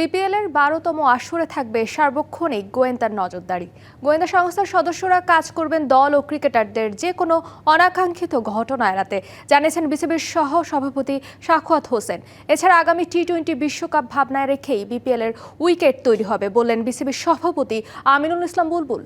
BPL এর বারোতম আসরে থাকবে সার্বক্ষণিক গোয়েন্দার নজরদারি। গোয়েন্দা সংস্থার সদস্যরা কাজ করবেন দল ও ক্রিকেটারদের যে কোনো অনাকাঙ্ক্ষিত ঘটনা এড়াতে, জানিয়েছেন বিসিবির সহ সভাপতি সাখওয়াত হোসেন। এছাড়া আগামী টি টোয়েন্টি বিশ্বকাপ ভাবনায় রেখেই বিপিএল এর উইকেট তৈরি হবে বললেন বিসিবির সভাপতি Aminul Islam Bulbul.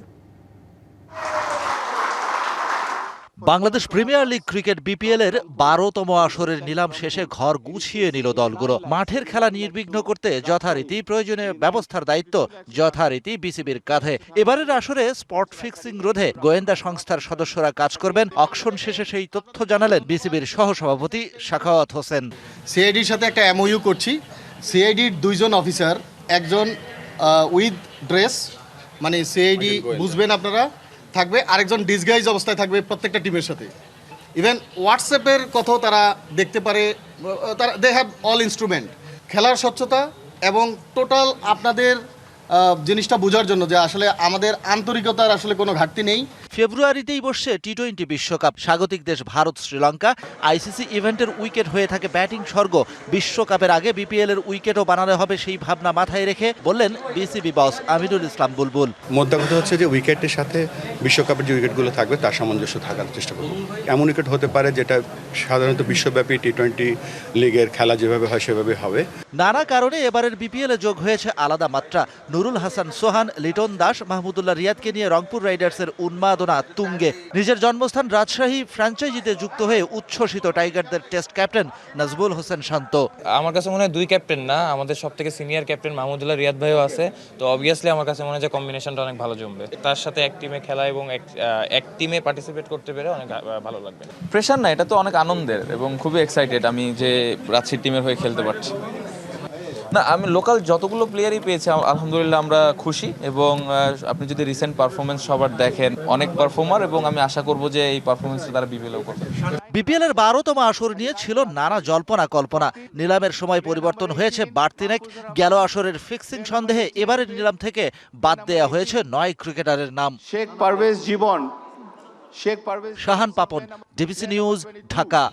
Bangladesh premier league cricket BPL এর বারোতম আসরের নিলাম শেষে ঘর গুছিয়ে নিল দলগুলো। মাঠের খেলা নির্বিঘ্ন করতে যথারীতি প্রয়োজনীয় ব্যবস্থার দায়িত্ব যথারীতি বিসিবির কাঁধে। এবারের আসরে স্পট ফিক্সিং রোধে গোয়েন্দা সংস্থার সদস্যরা কাজ করবেন। অকশন শেষে সেই তথ্য জানালেন বিসিবির সহসভাপতি শাখাওয়াত হোসেন। সিআইডির সাথে একটা এমওইউ করছি। সিআইডির দুইজন অফিসার একজন উইথ ড্রেস মানে সিআইডি বুঝবেন আপনারা থাকবে, আরেকজন ডিসগাইজ অবস্থায় থাকবে প্রত্যেকটা টিমের সাথে। ইভেন হোয়াটসঅ্যাপের কথাও তারা দেখতে পারে, তারা দে হ্যাভ অল ইনস্ট্রুমেন্ট খেলার স্বচ্ছতা এবং টোটাল আপনাদের জিনিসটা বোঝার জন্য যে আসলে আমাদের আন্তরিকতার আসলে কোনো ঘাটতি নেই। ফেব্রুয়ারিতেই বসছে টি টোয়েন্টি বিশ্বকাপ। স্বাগতিক দেশ ভারত শ্রীলঙ্কা। আইসিসি ইভেন্টের উইকেট হয়ে থাকে ব্যাটিং স্বর্গ। বিশ্বকাপের আগে বিপিএল এর উইকেটও বানানো হবে সেই ভাবনা মাথায় রেখে বললেন বিসিবি বস আমিনুল ইসলাম বুলবুল। মোদ্দা কথা হচ্ছে যে উইকেটের সাথে বিশ্বকাপের যে উইকেটগুলো থাকবে তার সামঞ্জস্য থাকার চেষ্টা করব। এমন উইকেট হতে পারে যেটা সাধারণত বিশ্বব্যাপী টি টোয়েন্টি লিগের খেলা যেভাবে হয় সেভাবে হবে। নানা কারণে এবারের বিপিএল এ যোগ হয়েছে আলাদা মাত্রা। নুরুল হাসান সোহান লিটন দাস মাহমুদুল্লাহ রিয়াদকে নিয়ে রংপুর রাইডার্সের উন্মাদনা তুঙ্গে। নিজের জন্মস্থান রাজশাহী ফ্র্যাঞ্চাইজিতে যুক্ত হয়ে উচ্ছ্বসিত টাইগারদের টেস্ট ক্যাপ্টেন নাজবুল হোসেন শান্ত। আমার কাছে মনে হয় দুই ক্যাপ্টেন না আমাদের সব থেকে সিনিয়র ক্যাপ্টেন মাহমুদুল্লাহ রিয়াদ ভাইও আছে। তো অবভিয়াসলি আমার কাছে মনে হয় যে কম্বিনেশনটা অনেক ভালো জমবে। তার সাথে এক টিমে খেলা এবং এক এক টিমে পার্টিসিপেট করতে পেরে অনেক ভালো লাগবে। প্রেশার না এটা তো অনেক আনন্দের এবং খুবই এক্সাইটেড আমি যে রাজশাহী টিমের হয়ে খেলতে পারছি। না আমি লোকাল যতগুলো প্লেয়ারই পেয়েছি আলহামদুলিল্লাহ আমরা খুশি এবং আপনি যদি রিসেন্ট পারফরমেন্স সবার দেখেন অনেক পারফর্মার এবং আমি আশা করব যে এই পারফরমেন্সটা তারা বিপিএলও করবে। বিপিএল এর বারোতম আসর নিয়ে ছিল নানা জল্পনা কল্পনা। নিলামের সময় পরিবর্তন হয়েছে বাড়তিনেক গেল আসরের ফিক্সিং সন্দেহে এবারের নিলাম থেকে বাদ দেয়া হয়েছে নয় ক্রিকেটারের নাম। শেখ পারভেজ জীবন। Sheikh Parvez Shahan Papon DBC news Dhaka.